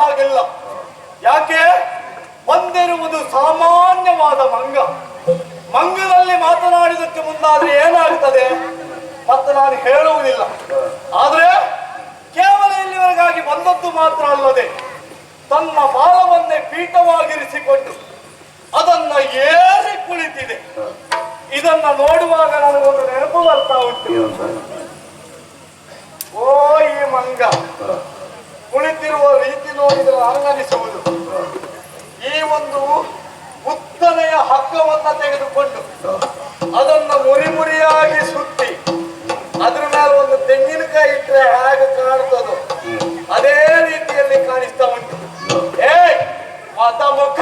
ಹಾಗಿಲ್ಲ. ಯಾಕೆ? ಬಂದಿರುವುದು ಸಾಮಾನ್ಯವಾದ ಮಂಗ. ಮಂಗದಲ್ಲಿ ಮಾತನಾಡಿದಕ್ಕೆ ಮುಂದಾದ್ರೆ ಏನಾಗ್ತದೆ ಮತ್ತು ನಾನು ಹೇಳುವುದಿಲ್ಲ. ಆದ್ರೆ ಕೇವಲ ಇಲ್ಲಿವರೆಗಾಗಿ ಬಂದದ್ದು ಮಾತ್ರ ಅಲ್ಲದೆ ತನ್ನ ಬಾಲವನ್ನೇ ಪೀಠವಾಗಿರಿಸಿಕೊಂಡು ಅದನ್ನ ಏರಿ ಕುಳಿತಿದೆ. ಇದನ್ನ ನೋಡುವಾಗ ನನಗೊಂದು ನೆನಪು ಬರ್ತಾ ಉಂಟು. ಓ, ಈ ಮಂಗ. ಕುಳಿತಿರುವ ರೀತಿ ನೋಡಿದರೆ ಅಂಗನಿಸುವುದು ಈ ಒಂದು ಉತ್ತನೆಯ ಹಗ್ಗವನ್ನ ತೆಗೆದುಕೊಂಡು ಅದನ್ನ ಮುರಿಮುರಿಯಾಗಿ ಸುತ್ತಿ, ಅದ್ರ ಮೇಲೆ ಒಂದು ತೆಂಗಿನಕಾಯಿ ಇಟ್ಟರೆ ಹೇಗೆ ಕಾಣ್ತದೋ, ಅದೇ ರೀತಿಯಲ್ಲಿ ಕಾಣಿಸ್ತಾ ಉಂಟು. ಏ ಮತ ಮುಖ.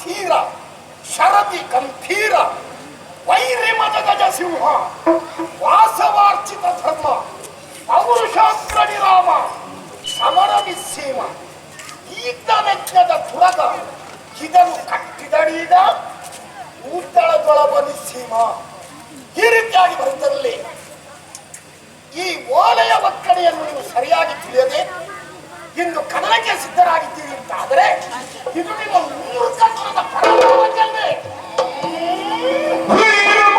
ಧೀರ ಶರದಿ ಗಂಭೀರ ವೈರಿ ಮದ ಗಜ ಸಿಂಹ, ವಾಸವಾರ್ಚಿತ ಧರ್ಮ, ಪೌರುಷಾಸ್ತ್ರ ರಾಮ ಸಮರ ನಿಸ್ಸೀಮ ಈಗ್ನಜ್ಞದ ತುರಗ ಇದನ್ನು ಕಟ್ಟಿದಡೀಗ ಊತಳದೊಳಗ ನಿಸ್ಸೀಮ. ಈ ರೀತಿಯಾಗಿ ಬರುತ್ತಲ್ಲಿ ಈ ಓಲೆಯ ಒಕ್ಕಣೆಯನ್ನು ನೀವು ಸರಿಯಾಗಿ ತಿಳಿಯದೆ ಇಂದು ಕದಲಕ್ಕೆ ಸಿದ್ಧರಾಗಿದ್ದೀರಿ ಅಂತ ಆದರೆ ಇದು ನಿಮ್ಮ ಮೂರ್ಖತನದ ಪರಮಾವಚನೆ ಶ್ರೀರಾಮ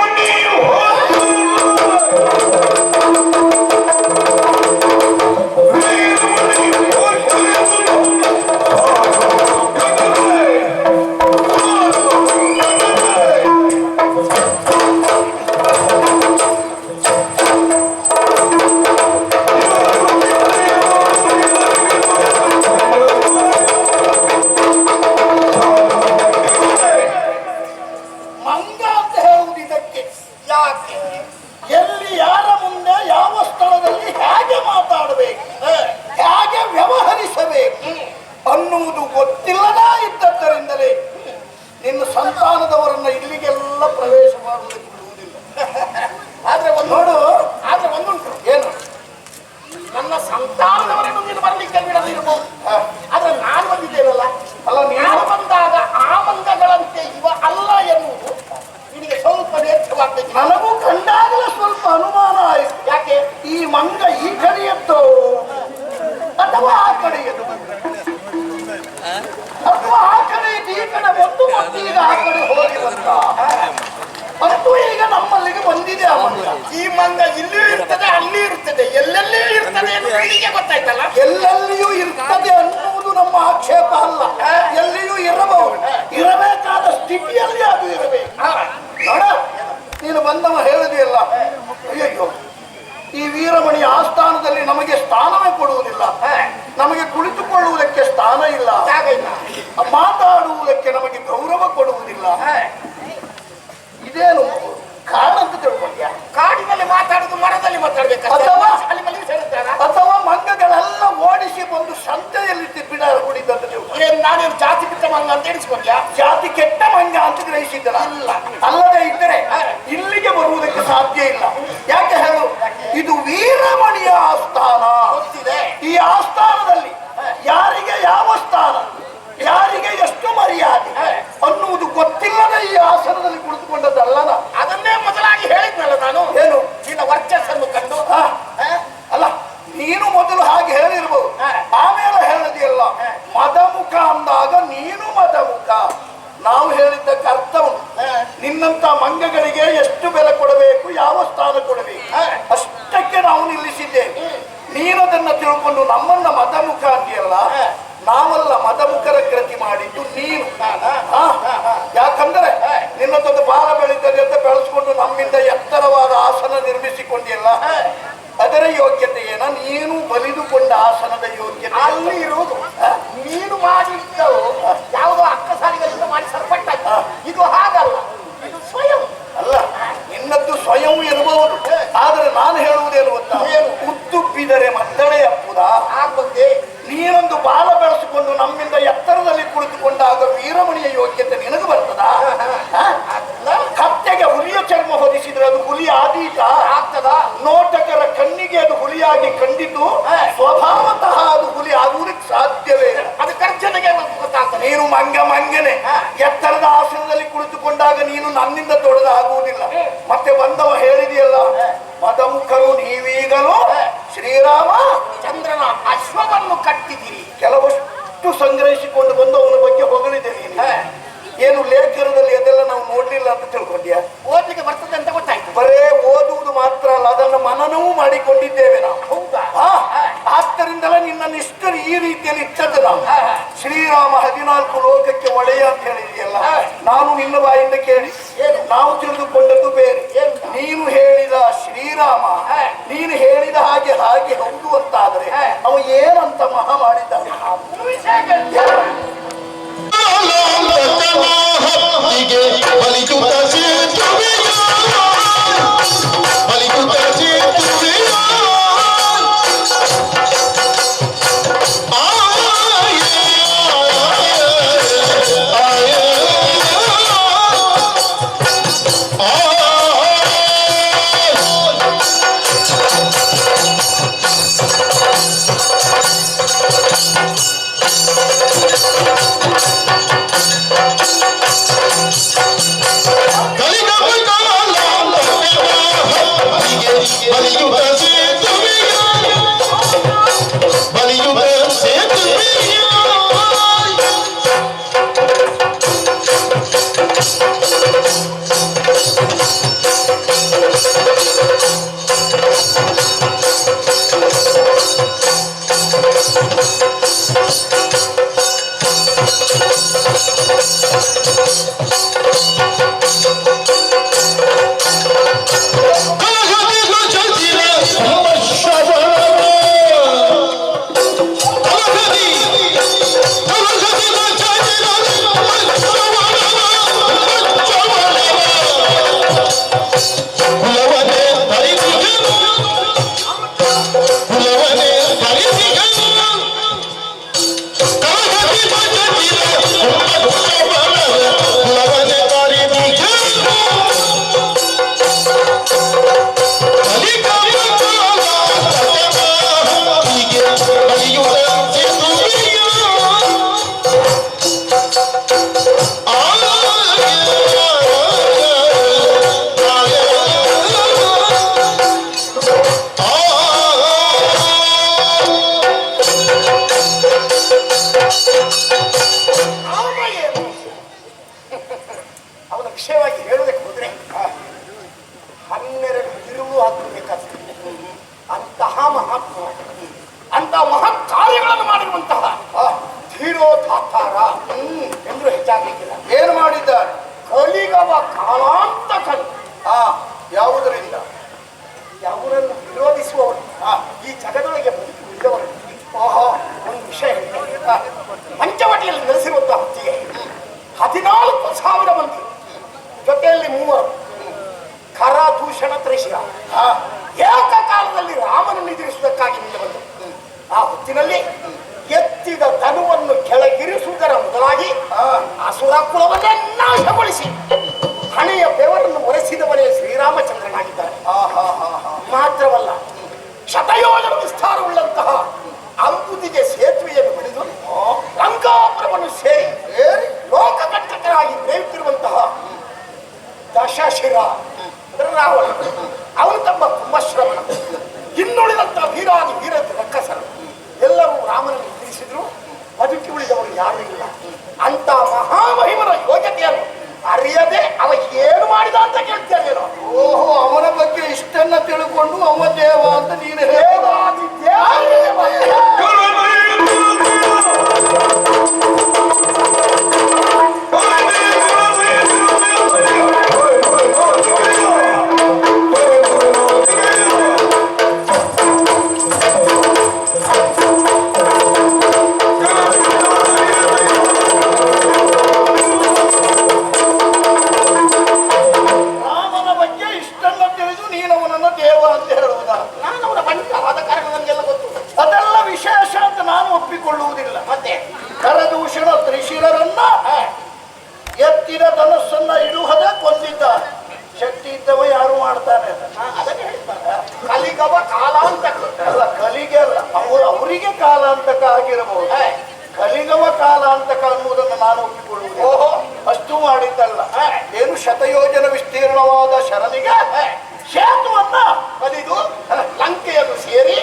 ಸ್ಥಾನ ಇಲ್ಲ. ಮಾತಾಡುವುದಕ್ಕೆ ನಮಗೆ ಗೌರವ ಕೊಡುವುದಿಲ್ಲ. ಇದೇನು ಕಾರಣ ಅಂತ ತಿಳ್ಕೊಂಡ್ಯಾ? ಕಾಡಿನಲ್ಲಿ ಮಾತಾಡುದು ಮರದಲ್ಲಿ ಮಾತಾಡ್ಬೇಕು ಅಥವಾ- ಅಥವಾ ಮಂಗಗಳೆಲ್ಲ ಓಡಿಸಿ ಬಂದು ಸಂತೆಯಲ್ಲಿ ಬಿಡಾರ ಕುಡಿದಂತ ನೀವು ಏನ್ ನಾನೇನು ಜಾತಿ ಕೆಟ್ಟ ಮಂಗ ಅಂತ ಎಣಿಸ್ಕೊಂಡ್ಯಾ? ಜಾತಿ ಕೆಟ್ಟ ಮಂಗ ಅಂತ ಗ್ರಹಿಸಿದ್ದಲ್ಲ? ಅಲ್ಲ ಅಲ್ಲದೆ ಇದ್ದರೆ ಇಲ್ಲಿಗೆ ಬರುವುದಕ್ಕೆ ಸಾಧ್ಯ ಇಲ್ಲ. ಯಾಕೆ ಹೇಳು? ಇದು ವೀರಮಣಿಯ ಆಸ್ಥಾನ. ಗೊತ್ತಿದೆ. ಈ ಆಸ್ಥಾನದಲ್ಲಿ ಯಾರಿಗೆ ಯಾವ ಸ್ಥಾನ ಯಾರಿಗೆ ಎಷ್ಟು ಮರ್ಯಾದೆ ಅನ್ನುವುದು ಗೊತ್ತಿಲ್ಲದೆ ಈ ಆಸನದಲ್ಲಿ ಕುಳಿತುಕೊಂಡದ್ದಲ್ಲ ಅದನ್ನೇ ಮೊದಲಾಗಿ ಹೇಳಿದ್ನಲ್ಲ ನಾನು. ಏನು? ನಿನ್ನ ವರ್ಚಸ್ಸನ್ನು ಕಂಡು. ಅಲ್ಲ ನೀನು ಮೊದಲು ಹಾಗೆ ಹೇಳಿರ್ಬೋದು. ಆಮೇಲೆ ಹೇಳದಿಯಲ್ಲ ಮದಮುಖ ಅಂದಾಗ ನೀನು ಮದಮುಖ. ನಾವು ಹೇಳಿದ್ದಕ್ಕೆ ಅರ್ಥ ಉಂಟು. ನಿನ್ನಂತ ಮಂಗಗಳಿಗೆ ಎಷ್ಟು ಬೆಲೆ ಕೊಡಬೇಕು ಯಾವ ಸ್ಥಾನ ಕೊಡಬೇಕು. ಅಷ್ಟಕ್ಕೆ ನಾವು ನಿಲ್ಲಿಸಿದ್ದೇವೆ. ನೀನದನ್ನ ತಿಳ್ಕೊಂಡು ನಮ್ಮನ್ನ ಮದಮುಖ. ನಾವಲ್ಲ ಮದಮುಖರ ಕೃತಿ ಮಾಡಿದ್ದು ನೀನು. ಆ? ಯಾಕಂದ್ರೆ ನಿನ್ನದೊಂದು ಬಾಲ ಬೆಳೀತದೆ ಅಂತ ಬೆಳೆಸ್ಕೊಂಡು ನಮ್ಮಿಂದ ಎತ್ತರವಾದ ಆಸನ ನಿರ್ಮಿಸಿಕೊಂಡಿಲ್ಲ ಅದರ ಯೋಗ್ಯತೆ ಏನ? ನೀನು ಬಲಿದುಕೊಂಡ ಆಸನದ ಯೋಗ್ಯತೆ ಅಲ್ಲಿ ಇರುವುದು. ನೀನು ಮಾಡಿದ್ದವು ಯಾವುದೋ ಅಕ್ಕ ಸಾರಿಗಳಿಂದ ಮಾಡಿ ಸರ್ಪಟ್ಟ ಇದು ಹಾಗಲ್ಲ ಇದು ಸ್ವಯಂ. ಅಲ್ಲ ನಿನ್ನದ್ದು ಸ್ವಯಂ ಇರಬಹುದು ಆದರೆ ನಾನು ಹೇಳುವುದೇನು ಗೊತ್ತಾ? ಉದ್ದುಬ್ಬಿದರೆ ಮದ್ದಳೆ ಅಪ್ಪುದ. ಆಗ್ಬಂದೆ ನೀನೊಂದು ಬಾಲ ಬೆಳೆಸಿಕೊಂಡು ನಮ್ಮಿಂದ ಎತ್ತರದಲ್ಲಿ ಕುಳಿತುಕೊಂಡಾಗ ವೀರಮಣಿಯ ಯೋಗ್ಯತೆ ನಿನಗೆ ಬರ್ತದ? ಕತ್ತೆಗೆ ಹುಲಿಯ ಚರ್ಮ ಹೊದಿಸಿದ್ರೆ ಅದು ಹುಲಿ ಆದೀತ. ಆಗ್ತದ? ನೋಟಕರ ಕಣ್ಣಿಗೆ ಅದು ಹುಲಿಯಾಗಿ ಕಂಡಿದ್ದು. ಸ್ವಭಾವತಃ ಅದು ಹುಲಿ ಆಗುವುದಕ್ಕೆ ಸಾಧ್ಯವೇ? ಅದು ಕರ್ಜನೆಗೆ ಗೊತ್ತಾಗ್ತದೆ. ನೀನು ಮಂಗ ಮಂಗನೆ. ಎತ್ತರದ ಆಸನದಲ್ಲಿ ಕುಳಿತುಕೊಂಡಾಗ ನೀನು ನನ್ನಿಂದ ದೊಡ್ಡದಾಗುವುದಿಲ್ಲ ಮತ್ತೆ ಬಂದವ ಹೇಳಿದೆಯಲ್ಲ ಪದಮುಖರು ನೀವೀಗಲೂ ಶ್ರೀರಾಮ ಚಂದ್ರನ ಅಶ್ವವನ್ನು ಕಟ್ಟಿದಿರಿ ಕೆಲವಷ್ಟು ಸಂಗ್ರಹಿಸಿಕೊಂಡು ಬಂದು ಅವನ ಬಗ್ಗೆ ಹೊಗಳಿದ್ದೇನೆ. ಏನು ಲೇಖನದಲ್ಲಿ ಅದೆಲ್ಲ ನಾವು ನೋಡ್ಲಿಲ್ಲ ಅಂತ ತಿಳ್ಕೊಂಡ್ಯಾ? ಓದ್ಲಿಕ್ಕೆ ಬರ್ತದೆ ಅಂತ ಗೊತ್ತಾಯ್ತು. ಬರೇ ಓದುವುದು ಮಾತ್ರ ಅಲ್ಲ ಅದನ್ನು ಮನನವೂ ಮಾಡಿಕೊಂಡಿದ್ದೇವೆ ನಾವು. ಹೌದಾ? ಆದ್ದರಿಂದಲೇ ನಿನ್ನನ್ನು ನಿಷ್ಠರು ಈ ರೀತಿಯಲ್ಲಿ ಇಟ್ಟದ್ದು ನಾವು. ಶ್ರೀರಾಮ ಹದಿನಾಲ್ಕು ಲೋಕಕ್ಕೆ ಒಡೆಯ ಅಂತ ಹೇಳಿದೆಯಲ್ಲ ನಾನು ನಿನ್ನ ಬಾಯಿಂದ ಕೇಳಿ ನಾವು ತಿಳಿದುಕೊಂಡದ್ದು ಬೇರೆ. ನೀನು ಹೇಳಿದ ಶ್ರೀರಾಮ ನೀನು ಹೇಳಿದ ಹಾಗೆ ಹಾಗೆ ಹೌದು ಅಂತಾದ್ರೆ ಅವ ಏನಂತ ಮಹಾ ಮಾಡಿದ್ದಾನೆ? ಹತ್ತಿಗೆ ಮೂವರು ಖರದೂಷಣ ತ್ರಿಶಿರ ಏಕಕಾಲದಲ್ಲಿ ರಾಮನನ್ನು ಎದುರಿಸುವುದಕ್ಕಾಗಿ ಮುಂದೆ ಬಂದರು ಆ ಹೊತ್ತಿನಲ್ಲಿ ಎತ್ತಿದ ಧನುವನ್ನು ಕೆಳಗಿರಿಸುವುದರ ಮೊದಲಾಗಿ ಆ, ಅಸುರ ಕುಲವನ್ನೇ ನಾಶಗೊಳಿಸಿ ಹಣೆಯ ಬೆವರನ್ನು ಒರೆಸಿದವನೇ ಶ್ರೀರಾಮಚಂದ್ರನಾಗಿದ್ದಾನೆ. ಮಾತ್ರವಲ್ಲ ಶತಯೋಜನ ವಿಸ್ತಾರವುಳ್ಳಂತಹ ಅಂಬುದಿಗೆ ಸೇತುವೆಯನ್ನು ಬಡಿದು ಲಂಕಾಪುರವನ್ನು ಸೇರಿ ಲೋಕ ಲೋಕಕಂಟಕರಾಗಿ ಬೆಳೆಯುತ್ತಿರುವಂತಹ ದಶಶಿರ. ರಾವಣ. ಅವನು ತಮ್ಮ ಕುಂಭಶ್ರವಣ. ಇನ್ನುಳಿದಂತ ವೀರಾದಿ ವೀರ ರಕ್ಕಸರು ಎಲ್ಲರೂ ರಾಮನನ್ನು ತಿಳಿಸಿದ್ರು ಬದುಕಿ ಉಳಿದವರು ಯಾರೂ ಇಲ್ಲ. ಅಂತ ಮಹಾಮಹಿಮನ ಯೋಗ್ಯತೆಯನ್ನು ಅರಿಯದೆ ಅವ ಏನು ಮಾಡಿದ ಅಂತ ಕೇಳ್ತಾ ಇದ್ದೀರ ಓಹೋ, ಅವನ ಬಗ್ಗೆ ಇಷ್ಟನ್ನ ತಿಳ್ಕೊಂಡು ಅವ ದೇವ ಅಂತ ನೀನು ಹೇಳ. ಎತ್ತಿನ ಧನಸ್ಸನ್ನ ಇಡುಹದ ಕೊಂದಿದ್ದ ಶಕ್ತಿ ಇದ್ದವ ಯಾರು ಮಾಡ್ತಾನೆ ಕಲಿಗವ ಕಾಲಾಂತಕ ಅಲ್ಲ, ಕಲಿಗೆ ಅಲ್ಲ, ಅವರು ಅವರಿಗೆ ಕಾಲಾಂತಕ ಆಗಿರಬಹುದು. ಕಲಿಗವ ಕಾಲಾಂತಕ ಅನ್ನುವುದನ್ನು ನಾನು ಒಪ್ಪಿಕೊಳ್ಳುವುದು ಓಹೋ, ಅಷ್ಟು ಮಾಡಿದ್ದಲ್ಲ. ಏನು ಶತಯೋಜನ ವಿಸ್ತೀರ್ಣವಾದ ಶರಣಿಗೆ? ಸೇತುವನ್ನ ಕಲಿದು ಲಂಕೆಯನ್ನು ಸೇರಿ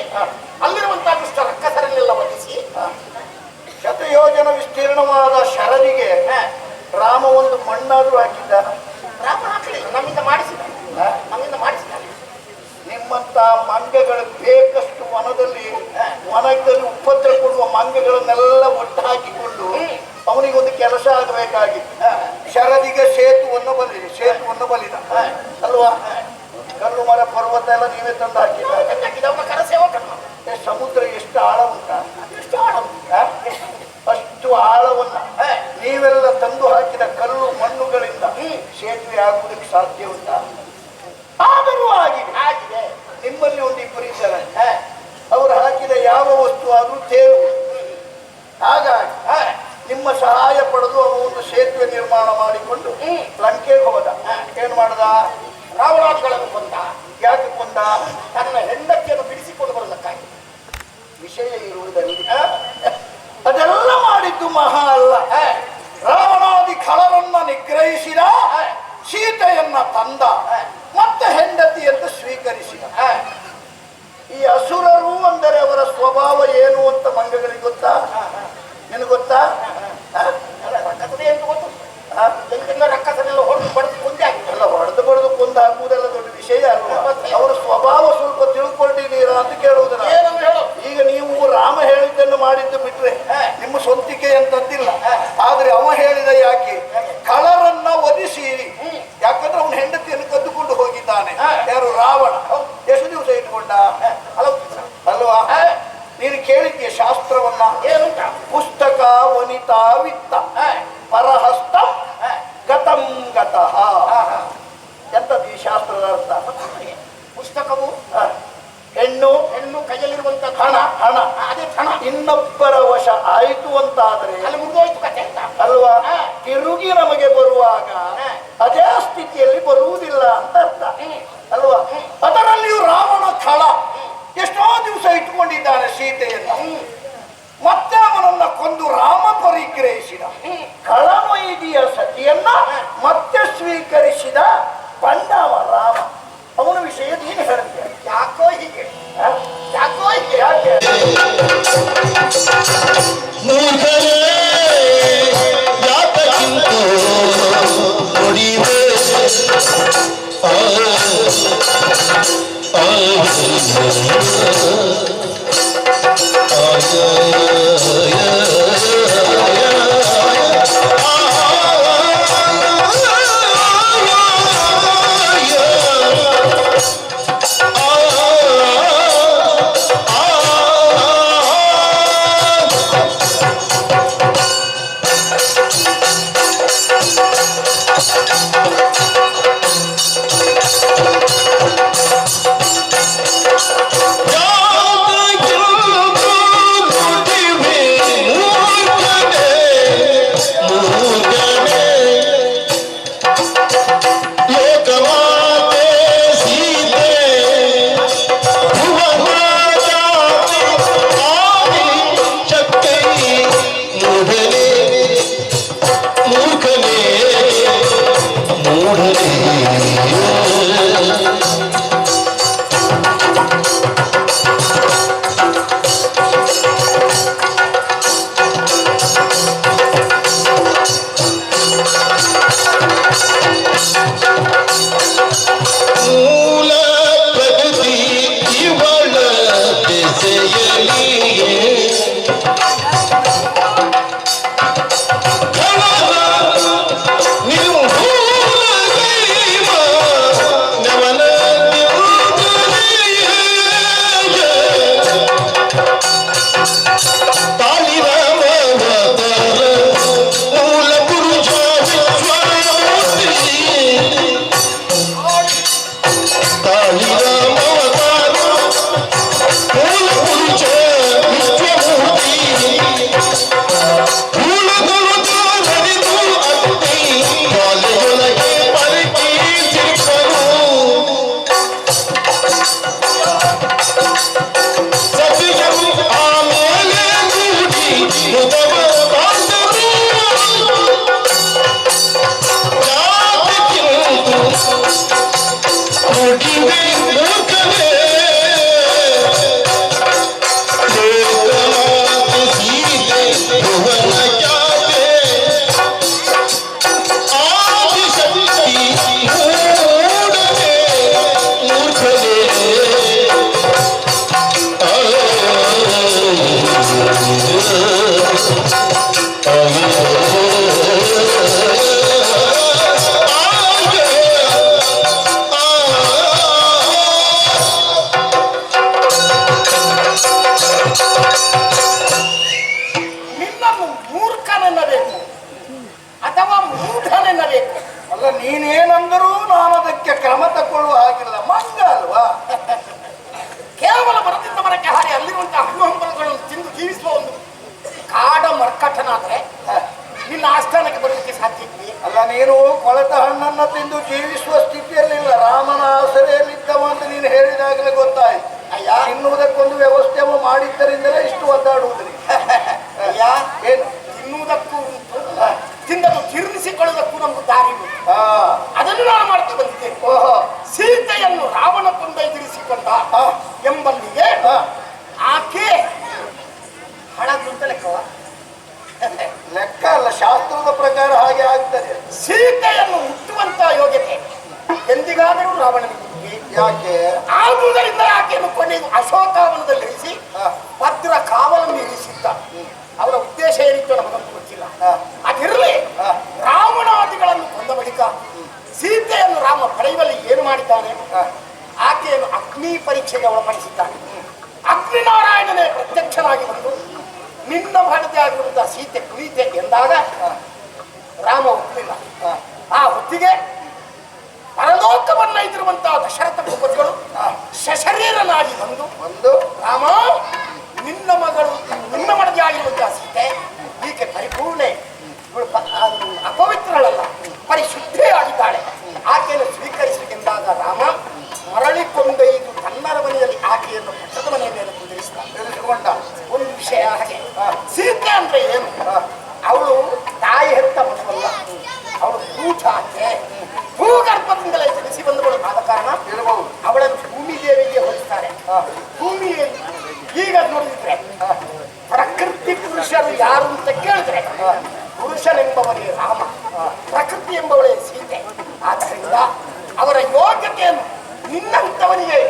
ಅಲ್ಲಿರುವಂತಹ ರಕ್ಕಸರನ್ನೆಲ್ಲ ವಹಿಸಿ ಶತಯೋಜನ ವಿಸ್ತೀರ್ಣವಾದ ಶರಣಿಗೆ ರಾಮ ಒಂದು ಮಣ್ಣಾದ್ರೂ ಹಾಕಿದ್ದ. ರಾಮ ಹಾಕಲಿ ನಮ್ಮಿಂದ ಮಾಡಿಸಿದ. ನಮ್ಮಿಂದ ಮಾಡಿಸಿದ. ನಿಮ್ಮಂತ ಮಂಗಗಳು ಬೇಕಷ್ಟು ವನದಲ್ಲಿ ವನದಲ್ಲಿ ಉಪದ್ರ ಕೊಡುವ ಮಂಗಗಳನ್ನೆಲ್ಲ ಒಟ್ಟು ಹಾಕಿಕೊಂಡು ಅವನಿಗೊಂದು ಕೆಲಸ ಆಗಬೇಕಾಗಿತ್ತು. ಶರದಿಗೆ ಸೇತುವನ್ನು ಬಲಿ ಸೇತುವನ್ನು ಬಲಿದ. ಅಲ್ವಾ? ಕಲ್ಲು ಮರ ಪರ್ವತ ಎಲ್ಲ ನೀವೇ ತಂದು ಹಾಕಿದ. ಸಮುದ್ರ ಎಷ್ಟು ಆಳ ಉಂಟ ಎಷ್ಟು ಆಳ? ಅಷ್ಟು ಆಳವನ್ನ. ನೀವೆಲ್ಲ ತಂದು ಹಾಕಿದ ಕಲ್ಲು ಮಣ್ಣುಗಳಿಂದ ಸೇತುವೆ ಆಗುವುದಕ್ಕೆ ಸಾಧ್ಯ ಉಂಟಾ? ಆದರೂ ಆಗಿದೆ ಆಗಿದೆ ನಿಮ್ಮಲ್ಲಿ ಒಂದು ಇಬ್ಬರು ಇದ್ದಾರೆ. ಅವರು ಹಾಕಿದ ಯಾವ ವಸ್ತು ಆದರೂ ತೇರು. ಹಾಗಾಗಿ ನಿಮ್ಮ ಸಹಾಯ ಪಡೆದು ಅವರು ಒಂದು ಸೇತುವೆ ನಿರ್ಮಾಣ ಮಾಡಿಕೊಂಡು ಲಂಕೆಗೆ ಹೋದ. ಏನ್ ಮಾಡ್ದ? ರಾವಣಾದಿಗಳನ್ನು ಕೊಂದ. ಯಾಕೆ ಕೊಂದ? ತನ್ನ ಹೆಂಡತಿಯನ್ನು ಬಿಡಿಸಿಕೊಂಡು ಬರುವುದಕ್ಕಾಗಿ ವಿಷಯ ಇರುವುದರಿಂದ ಅದೆಲ್ಲ ಮಾಡಿದ್ದು ಮಹಾ ಅಲ್ಲ ರಾವಣಾದಿ ಖಳರನ್ನ ನಿಗ್ರಹಿಸಿದ ಸೀತೆಯನ್ನ ತಂದ ಮತ್ತೆ ಹೆಂಡತಿಯನ್ನು ಸ್ವೀಕರಿಸಿದ ಈ ಅಸುರರು ಅಂದರೆ ಅವರ ಸ್ವಭಾವ ಏನು ಅಂತ ಮಂಗಗಳಿಗೆ ಗೊತ್ತಾ ನಿನಗೆ ಗೊತ್ತಾ ಆ? ಅಲ್ಲ ರಕ್ಕಸದೇ ಅಂತ ಗೊತ್ತು ಆ? ಎಂತೆಲ್ಲ ರಕ್ಕಸನೆಲ್ಲ ಹೊಡೆದು ಬಡಿದು ಕೊಂದೆ ಆಗಿದೆ ಅಲ್ಲ ಹೊಡೆದು ಬಡಿದು ಕೊಂದು ಹಾಕುವುದೆಲ್ಲ ದೊಡ್ಡ ವಿಷಯ ಅಲ್ವಾ ಅವರ ಸ್ವಭಾವ ಸ್ವಲ್ಪ ತಿಳ್ಕೊಂಡಿದ್ದೀರಾ ಅಂತ ಕೇಳುವುದು ನಾನು. ಏನಂತ ಹೇಳು ಈಗ ನೀವು ರಾಮ ಹೇಳಿದ್ದನ್ನು ಮಾಡಿದ್ದು ಬಿಟ್ರೆ ನಿಮ್ಮ ಸ್ವಂತಿಕೆ ಅಂತದ್ದಿಲ್ಲ ಆದ್ರೆ ಅವ ಹೇಳಿದ ಯಾಕೆ ಕಳರನ್ನ ಒದಿಸಿರಿ ಯಾಕಂದ್ರೆ ಅವನ ಹೆಂಡತಿಯನ್ನು ಕದ್ದುಕೊಂಡು ಹೋಗಿದ್ದಾನೆ ಯಾರು ರಾವಣ ಎಷ್ಟು ದಿವಸ ಇಟ್ಕೊಂಡ ಹಲವು ಅಲ್ವಾ ನೀನು ಕೇಳಿದ್ಯ ಶಾಸ್ತ್ರವನ್ನ ಏನುಂಟ ಪುಸ್ತಕ ವನಿತಾ ವಿತ್ತ ಪರಹಸ್ತ ಗತಂ ಗತಃ. ಎಂತದ್ದು ಈ ಶಾಸ್ತ್ರದ ಅರ್ಥ? ಪುಸ್ತಕವು ಹೆಣ್ಣು ಹೆಣ್ಣು ಕೈಯಲ್ಲಿರುವಂತ ಹಣ ಹಣ. ಅದೇ ಹಣ. ಇನ್ನೊಬ್ಬರ ವಶ ಆಯಿತು ಅಂತಾದ್ರೆ? ಅಲ್ಲಿ ಮುಗಿದೋಯ್ತು ಕತೆ ಅಲ್ವಾ? ತಿರುಗಿ ನಮಗೆ ಬರುವಾಗ ಅದೇ ಸ್ಥಿತಿಯಲ್ಲಿ ಬರುವುದಿಲ್ಲ ಅಂತ ಅರ್ಥ. ಅಲ್ವಾ? ಅದರಲ್ಲಿಯೂ ರಾವಣ ಖಳ ಎಷ್ಟೋ ದಿವಸ ಇಟ್ಕೊಂಡಿದ್ದಾನೆ ಸೀತೆಯನ್ನು. ಮತ್ತೆ ಅವನನ್ನ ಕೊಂದು ರಾಮ ಪರಿಗ್ರಹಿಸಿದ. ಕಳಮೈದಿಯ ಸತಿಯನ್ನ ಮತ್ತೆ ಸ್ವೀಕರಿಸಿದ ಬಂಡವ ರಾಮ. ಅವನ ವಿಷಯ ನೀನು ಹೇಳ್ತೀಯ ಯಾಕೋ ಹೀಗೆ? ಯಾಕೋ ಹೀಗೆ? ಯಾಕೆ? ಹಾ. ಎಂಬಲ್ಲಿಗೆ ಆಕೆ ಹಣದ್ದು ಅಂತ ಲೆಕ್ಕವ ಲೆಕ್ಕ ಅಲ್ಲ ಶಾಸ್ತ್ರದ ಪ್ರಕಾರ ಹಾಗೆ ಆಗ್ತದೆ ಸೀತೆಯನ್ನು ಹುಟ್ಟುವಂತ ಯೋಗ್ಯತೆ ಎಂದಿಗಾದರೂ ರಾವಣನಿಗೆ ಯಾಕೆ ಆದುದರಿಂದ ಆಕೆಯನ್ನು ಕೊನೆಗೂ ಅಶೋಕಾವನದಲ್ಲಿ ಅಗ್ನಿ ಪರೀಕ್ಷೆಗೆ ಒಳಪಡಿಸಿದ್ದಾನೆ ಅಗ್ನಿನಾರಾಯಣನೇ ಪ್ರತ್ಯಕ್ಷನಾಗಿ ಬಂದು ನಿನ್ನ ಭಾರತೀಯ ಆಗಿರುವಂತಹ ಸೀತೆ ಕುಳಿತೆ ಎಂದಾಗ ರಾಮ ಒಪ್ಪಲಿಲ್ಲ ಆ ಹೊತ್ತಿಗೆ ಪರಲೋಕವನ್ನ ಇದ್ದಿರುವಂತಹ ದಶರಥ ಭೂಪತಿಗಳು ಶಶರೀರನಾಗಿ ಬಂದು ಬಂದು ರಾಮ ನಿನ್ನ ಮಗಳು ನಿನ್ನ ಮಡದಿ ಆಗಿರುವಂತಹ ಸೀತೆ ಈಕೆ ಪರಿಪೂರ್ಣ. ಅಪವಿತ್ರಳಲ್ಲ ಪರಿಶುದ್ಧೇ ಆಗಿದ್ದಾಳೆ ಆಕೆಯನ್ನು ಸ್ವೀಕರಿಸಬೇಕೆಂದಾಗ ರಾಮ ಮರಳಿ ತನ್ನರ ಮನೆಯಲ್ಲಿ ಆಕೆಯನ್ನು ಪಕ್ಷದ ಮನೆಯ ಮೇಲೆ ಕುದುರಿಸಿದ ಒಂದು ವಿಷಯ ಹಾಗೆ. ಸೀತಾ ಅಂದ್ರೆ ಏನು? ಅವಳು ತಾಯಿ ಹೆತ್ತ ಮಗುವಲ್ಲ ಅವಳು ಭೂಜಾತೆ ಭೂಗರ್ಭದಿಂದಲೇ ಜನಿಸಿ ಬಂದವಳು ಆದ ಕಾರಣ ಅವಳನ್ನು ಭೂಮಿ ದೇವಿಗೆ ಹೋಲಿಸ್ತಾರೆ ಭೂಮಿ ಈಗ ನೋಡಿದ್ರೆ ಪ್ರಕೃತಿ ಪುರುಷರು ಯಾರು ಅಂತ ಕೇಳಿದ್ರೆ ಪುರುಷನೆಂಬವನೇ ರಾಮ ಪ್ರಕೃತಿ ಎಂಬವಳೇ ಸೀತೆ ಆದ್ದರಿಂದ ಅವರ ಯೋಗ್ಯತೆಯನ್ನು ನಿನ್ನಂತವನಿಗೆ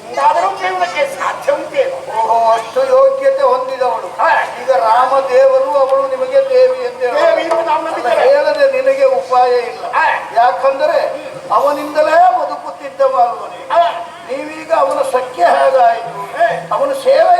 ಎಂದಾದರೂ ಕೇಳುವುದಕ್ಕೆ ಸಾಧ್ಯ ಉಂಟೇನು ಓಹೋ ಅಷ್ಟು ಯೋಗ್ಯತೆ ಹೊಂದಿದವಳು ಹಾ. ಈಗ ರಾಮ ದೇವರು ಅವಳು ನಿಮಗೆ ದೇವಿ ಅಂತ ಹೇಳುವುದು. ದೇವಿ ಅಂತ ನಾವು ಅಲ್ಲ, ನಂಬಿದ್ದೇವೆ. ಹೇಳದೆ ನಿನಗೆ ಇಲ್ಲ. ಯಾಕಂದರೆ ಅವನಿಂದಲೇ ಬದುಕುತ್ತಿದ್ದವ ಅಲ್ವನೇ ಆ, ನೀವೀಗ ಅವನ ಸಖ್ಯ ಹೇಗಾಯಿತು? ಅವನ ಸೇವೆ